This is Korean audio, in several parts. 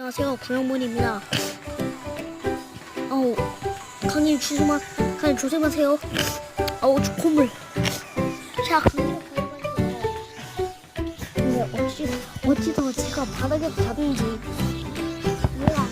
안녕하세요. 부영문입니다. 어우 강님 조심하 강님 조심하세요. 어우 저 콧물. 자 근데 어찌 어찌서 제가 바닥에 자든지 이해가 안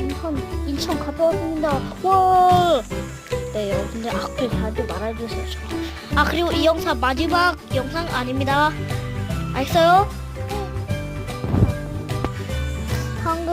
인천 인천 갔다 왔습니다. 와네 여러분들 악플 다들 말아주세요. 저. 아 그리고 이 영상 마지막 영상 아닙니다. 알겠어요?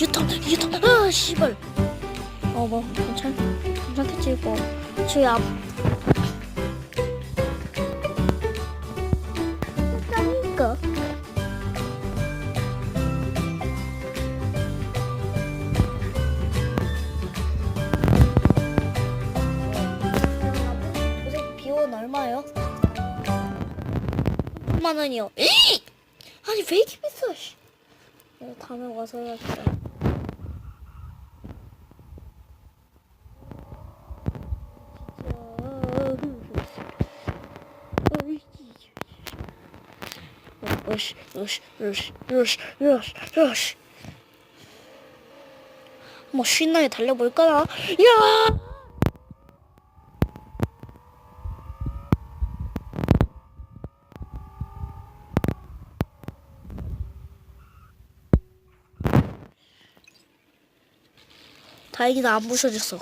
유턴 유턴 아 씨발 어뭐 괜찮 괜찮겠지 이거 저희 앞 짱이니까 무슨 비원 얼마예요? 3만 원이요. 에이! 아니 왜 이렇게 비싸? 씨. 내가 다음에 와서 해야겠다. 으쌰, 으쌰, 으쌰, 으쌰, 으쌰, 으쌰. 뭐 신나게 달려볼까요? 야! 다행이다 안 부셔졌어.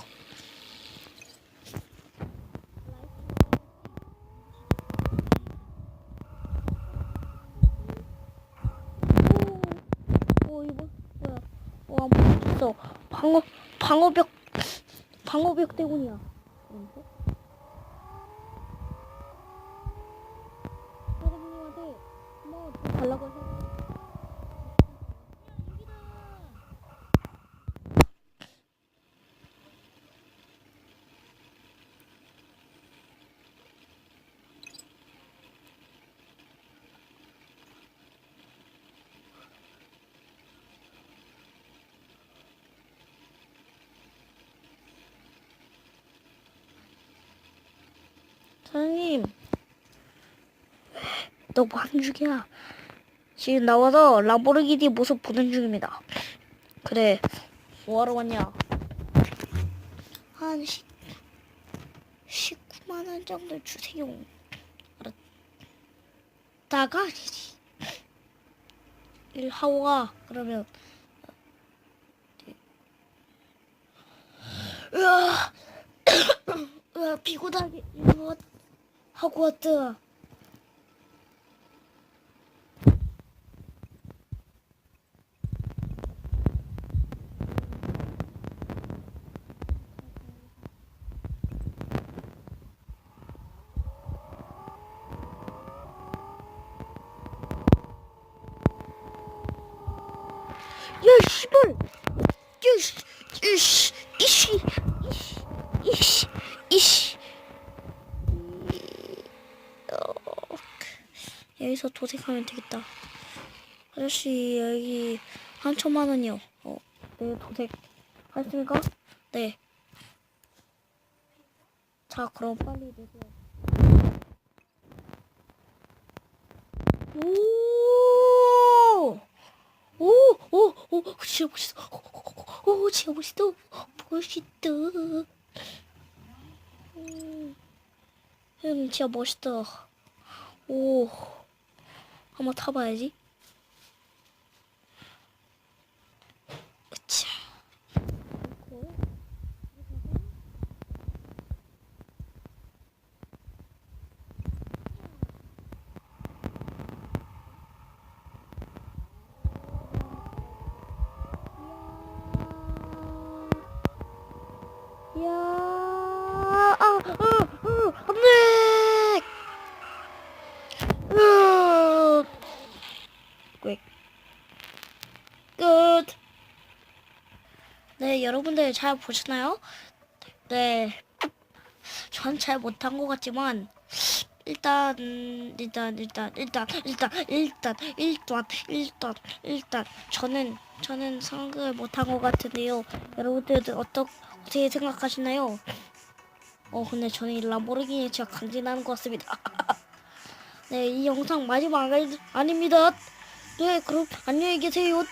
오, 오 이거 뭐야? 부셔졌어. 방어 방어벽 방어벽 때문이야. 사장님한테 더 달라고 해서. 사장님, 너 뭐 하는 중이야? 지금 나와서 람보르기니 모습 보는 중입니다. 그래, 뭐하러 왔냐? 한 시, 19만 원 정도 주세요. 알았다가 아니지. 일 하고 가. 그러면 으아, 으아 피곤하게 이거 하고 왔다. 야, 씨발! 야, 씨, 이씨, 이씨, 이씨, 이씨, 이씨. 어, 여기서 도색하면 되겠다. 아저씨, 여기 한 천만 원이요. 어, 네, 도색 하십니까? 네. 자, 그럼 빨리 내세요. 오! 오, 오, 오, 진짜 멋있어. 오, 오, 진짜. 멋있다. 음, 음, 진짜 멋있다. 오, 한번 타봐야지. 야, 아, 아, 아, 안 돼! 으아! 왜? 끝. 네, 여러분들 잘 보셨나요? 네. 전 잘 못한 것 같지만 일단 일단 일단 일단 일단 일단 일단 일단 일단 저는 저는 생각을 못한 것 같은데요. 여러분들은 어떠, 어떻게 생각하시나요? 어 근데 저는 이 람보르기니 제가 강진하는 것 같습니다. 네, 이 영상 마지막 아닙니다. 네, 그럼 안녕히 계세요.